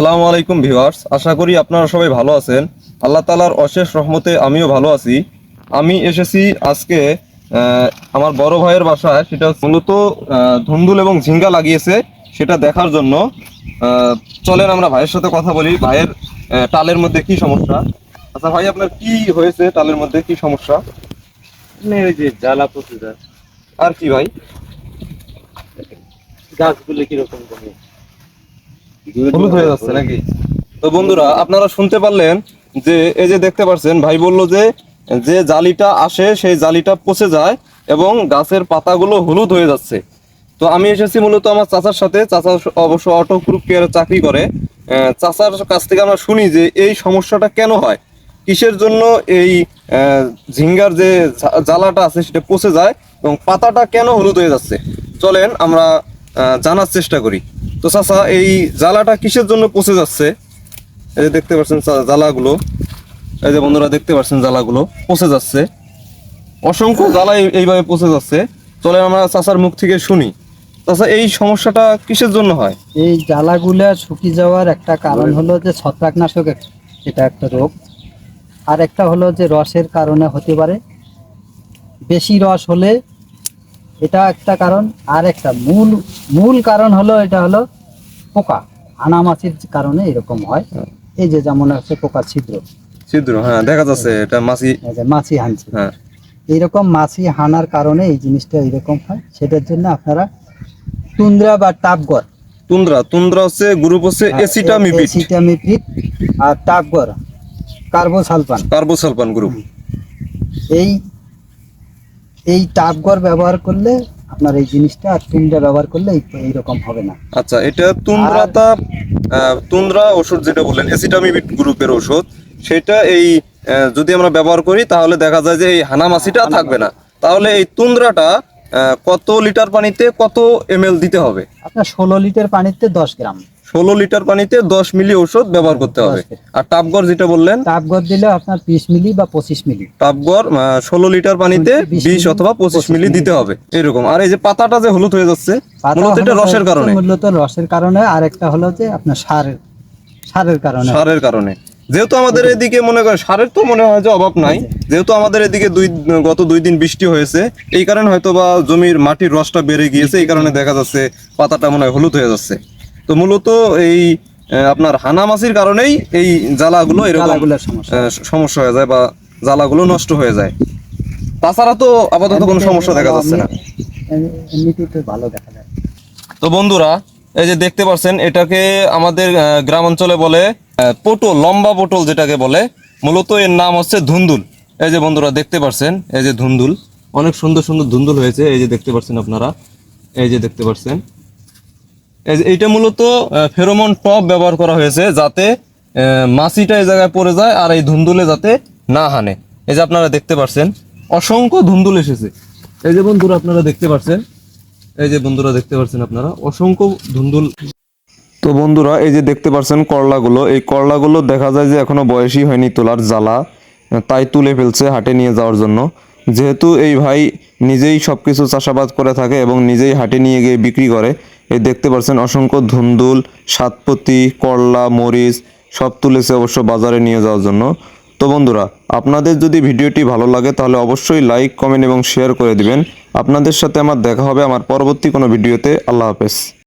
আসসালামু আলাইকুম ভিউয়ার্স আশা করি আপনারা সবাই ভালো আছেন। আল্লাহ তালার অশেষ রহমতে আমিও ভালো আছি। আমি এসেছি আজকে আমার বড় ভাইয়ের বাসায় সেটা মূলত ধুন্দুল এবং ঝিঙ্গা লাগিয়েছে সেটা দেখার জন্য। চলেন আমরা ভাইয়ের সাথে কথা বলি ভাইয়ের টালের মধ্যে কি সমস্যা? আচ্ছা ভাই আপনার কি হয়েছে টালের মধ্যে? কি সমস্যা? জ্বালা যায় আর কি ভাই? গাছগুলো কীরকম করে হলুদ হয়ে যাচ্ছে নাকি? তো বন্ধুরা আপনারা শুনতে পারলেন যে এই যে দেখতে পাচ্ছেন ভাই বলল যে যে জালিটা আসে সেই জালিটা পচে যায় এবং গাছের পাতাগুলো হলুদ হয়ে যাচ্ছে। তো আমি এসেছি মূলত আমার চাচার সাথে। চাচা অবশ্য অটো গ্রুপ কেয়ারে চাকরি করে। চাচার কাছ থেকে আমরা শুনি যে এই সমস্যাটা কেন হয়? কিসের জন্য এই ঝিঙ্গার যে জ্বালাটা আছে সেটা পচে যায় এবং পাতাটা কেন হলুদ হয়ে যাচ্ছে? চলেন আমরা জানার চেষ্টা করি। তো চাচা, এই জ্বালাটা কিসের জন্য পচে যাচ্ছে? এই যে দেখতে পাচ্ছেন জ্বালাগুলো। এই যে বন্ধুরা, দেখতে পাচ্ছেন জ্বালাগুলো পচে যাচ্ছে। অসংখ্য জ্বালা এইভাবে পচে যাচ্ছে। চলে আমরা চাচার মুখ থেকে শুনি। চাচা, এই সমস্যাটা কিসের জন্য হয়? এই জ্বালাগুলা শুকিয়ে যাওয়ার একটা কারণ হলো যে ছত্রাকনাশক এটা একটা রোগ। আর একটা হলো যে রসের কারণে হতে পারে। বেশি রস হলে এটা একটা কারণ। আর একটা মূল মূল কারণ হলো এটা হলো পোকা আনামাছির কারণে এরকম হয়। এই যে যেমন আছে পোকা ছিদ্র। ছিদ্র হ্যাঁ দেখা যাচ্ছে এটা মাছি। মাছি হানছে। হ্যাঁ। এইরকম মাছি হানার কারণে এই জিনিসটা এরকম হয়। সেটার জন্য আপনারা টুন্দ্রা বা টাপগড়। তুন্দ্রা তুন্দ্রা হচ্ছে গ্রুপ হচ্ছে এসিটামিপিড এসিটামিপিড আর টাপগর কার্বোসালফান। কার্বোসালফান গ্রুপ। এই এই টাপগর ব্যবহার করলে আপনার এই জিনিসটা আর তুন্দ্রা ব্যবহার করলে এইরকম হবে না। আচ্ছা এটা তুন্দ্রাতা তুন্দ্রা ওষুধ যেটা বললেন অ্যাসিটামিবিট গ্রুপের ওষুধ সেটা এই যদি আমরা ব্যবহার করি তাহলে দেখা যায় যে এই হানামাছিটা থাকবে না। তাহলে এই তুন্দ্রাটা কত লিটার পানিতে কত এমএল দিতে হবে? আপনার ষোলো লিটার পানিতে দশ গ্রাম। ষোলো লিটার পানিতে দশ মিলি ওষুধ ব্যবহার করতে হবে। আর টাপগড় যেটা বললেন টাপগর দিলে আপনার বিশ মিলি বা পঁচিশ মিলি। টাপগড় ষোলো লিটার পানিতে বিশ অথবা পঁচিশ মিলি দিতে হবে। এরকম। আর এই যে পাতাটা যে হলুদ হয়ে যাচ্ছে মূলত এটা রসের কারণে। মূলত রসের কারণে। আর একটা হলো যে আপনার সারের সারের কারণে। সারের কারণে। যেহেতু আমাদের এদিকে মনে করেন সারের তো মনে হয় যে অভাব নাই। যেহেতু আমাদের এদিকে দুই গত দুই দিন বৃষ্টি হয়েছে এই কারণে হয়তো বা জমির মাটির রসটা বেড়ে গিয়েছে এই কারণে দেখা যাচ্ছে পাতাটা মনে হয় হলুদ হয়ে যাচ্ছে। তো মূলত এই আপনার হানামাছির কারণেই এই জ্বালাগুলো এরকম সমস্যা। হয়ে যায় বা জ্বালাগুলো নষ্ট হয়ে যায়। তাছাড়া তো আপাতত কোনো সমস্যা দেখা যাচ্ছে না। তো ভালো দেখা যায়। তো বন্ধুরা এই যে দেখতে পাচ্ছেন এটাকে আমাদের গ্রাম অঞ্চলে বলে পটল লম্বা পটল যেটাকে বলে মূলত এর নাম হচ্ছে ধুন্দুল। এই যে বন্ধুরা দেখতে পাচ্ছেন এই যে ধুন্দুল অনেক সুন্দর সুন্দর ধুন্দুল হয়েছে এই যে দেখতে পাচ্ছেন আপনারা এই যে দেখতে পাচ্ছেন। এইটা মূলত ফেরোমন টপ ব্যবহার করা হয়েছে যাতে মাছিটা এই জায়গায় পড়ে যায় আর এই ধুন্দুলে যাতে না হানে। এই যে আপনারা দেখতে পাচ্ছেন অসংখ্য ধুন্দুল এসেছে। এই যে বন্ধুরা, আপনারা দেখতে পাচ্ছেন এই যে বন্ধুরা দেখতে পাচ্ছেন আপনারা, অসংখ্য ধুন্দুল। তো বন্ধুরা, এই যে দেখতে পাচ্ছেন করলাগুলো, এই করলাগুলো দেখা যায় যে এখনও বয়সই হয়নি তোলার জ্বালা, তাই তুলে ফেলছে হাটে নিয়ে যাওয়ার জন্য। যেহেতু এই ভাই নিজেই সব কিছু চাষাবাদ করে থাকে এবং নিজেই হাটে নিয়ে গিয়ে বিক্রি করে এই দেখতে পাচ্ছেন অসংখ্য ধুন্দুল, সাতপতি, করলা, মরিচ, সব তুলেছে অবশ্য বাজারে নিয়ে যাওয়ার জন্য। তো বন্ধুরা, আপনাদের যদি ভিডিওটি ভালো লাগে তাহলে অবশ্যই লাইক, কমেন্ট এবং শেয়ার করে দিবেন। আপনাদের সাথে আমার দেখা হবে আমার পরবর্তী কোনো ভিডিওতে। আল্লাহ হাফেজ।